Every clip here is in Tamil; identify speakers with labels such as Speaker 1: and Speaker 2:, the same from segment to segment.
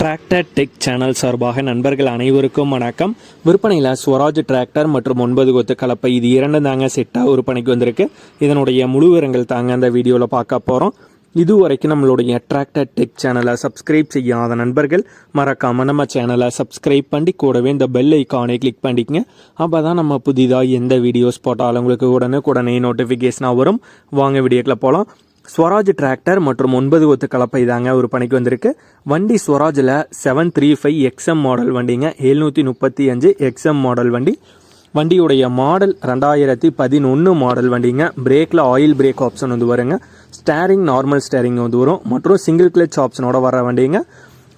Speaker 1: டிராக்டர் டெக் சேனல் சார்பாக நண்பர்கள் அனைவருக்கும் வணக்கம். விற்பனையில் ஸ்வராஜ் டிராக்டர் மற்றும் ஒன்பது கொத்து கலப்பை இது இரண்டு தாங்க செட்டாக விற்பனைக்கு வந்திருக்கு. இதனுடைய முழு விவரங்கள் தாங்க அந்த வீடியோவில் பார்க்க போகிறோம் இது வரைக்கும் நம்மளுடைய டிராக்டர் டெக் சேனலை சப்ஸ்கிரைப் செய்யாத நண்பர்கள் மறக்காமல் நம்ம சேனலை சப்ஸ்கிரைப் பண்ணி கூடவே இந்த பெல் ஐக்கானை கிளிக் பண்ணிக்கங்க. அப்போ தான் நம்ம புதிதாக எந்த வீடியோஸ் போட்டாலும் உங்களுக்கு உடனே உடனே நோட்டிஃபிகேஷனாக வரும். வாங்க வீடியோக்கில் போகலாம் ஸ்வராஜ் டிராக்டர் மற்றும் ஒன்பது ஒத்து கலப்பை தாங்க ஒரு பணிக்கு வந்திருக்கு. வண்டி ஸ்வராஜில் seven three five XM model வண்டிங்க எழுநூற்றி முப்பத்தி அஞ்சு எக்ஸ்எம் மாடல் வண்டி. வண்டியுடைய மாடல் ரெண்டாயிரத்தி பதினொன்று மாடல் வண்டிங்க. பிரேக்கில் ஆயில் பிரேக் ஆப்ஷன் வந்து வருங்க. ஸ்டேரிங் நார்மல் ஸ்டேரிங் வந்து வரும். மற்றும் சிங்கிள் கிளச் ஆப்ஷனோட வர வண்டிங்க.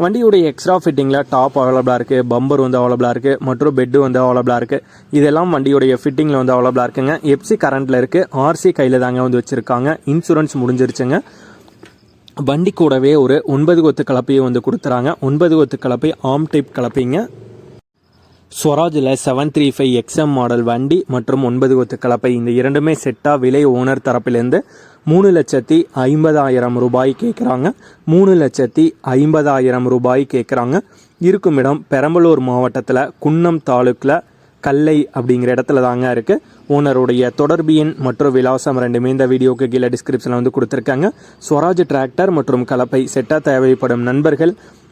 Speaker 1: வண்டியுடைய எக்ஸ்ட்ரா ஃபிட்டிங்கில் டாப் அவைலபிளாக இருக்குது பம்பர் வந்து அவைலபிளாக இருக்குது மற்றும் பெட்டு வந்து அவைலபிளாக இருக்குது இதெல்லாம் வண்டியுடைய ஃபிட்டிங்கில் வந்து அவைலபிளாக இருக்குங்க. எப்சி கரண்ட்டில் இருக்குது ஆர்சி கையில் தாங்க வந்து வச்சுருக்காங்க. இன்சூரன்ஸ் முடிஞ்சிருச்சுங்க. வண்டி கூடவே ஒரு ஒன்பது கொத்து கலப்பையும் வந்து கொடுத்துறாங்க. ஒன்பது கொத்து கலப்பை ஆம் டைப் கலப்பைங்க. ஸ்வராஜில் seven three five XM model வண்டி மற்றும் ஒன்பது கொத்து கலப்பை. இந்த இரண்டுமே செட்டாக விலை ஓனர் தரப்பிலேருந்து மூணு லட்சத்தி ஐம்பதாயிரம் ரூபாய் கேட்குறாங்க மூணு லட்சத்தி ஐம்பதாயிரம் ரூபாய் கேட்குறாங்க இருக்கும் இடம் பெரம்பலூர் மாவட்டத்தில் குன்னம் தாலுக்கில் கல்லை அப்படிங்கிற இடத்துல தாங்க இருக்குது ஓனருடைய தொடர்பு எண் மற்றும் விலாசம் ரெண்டுமே இந்த வீடியோக்கு கீழே டிஸ்கிரிப்ஷனில் வந்து கொடுத்துருக்காங்க. ஸ்வராஜ் டிராக்டர் மற்றும் கலப்பை செட்டாக தேவைப்படும் நண்பர்கள்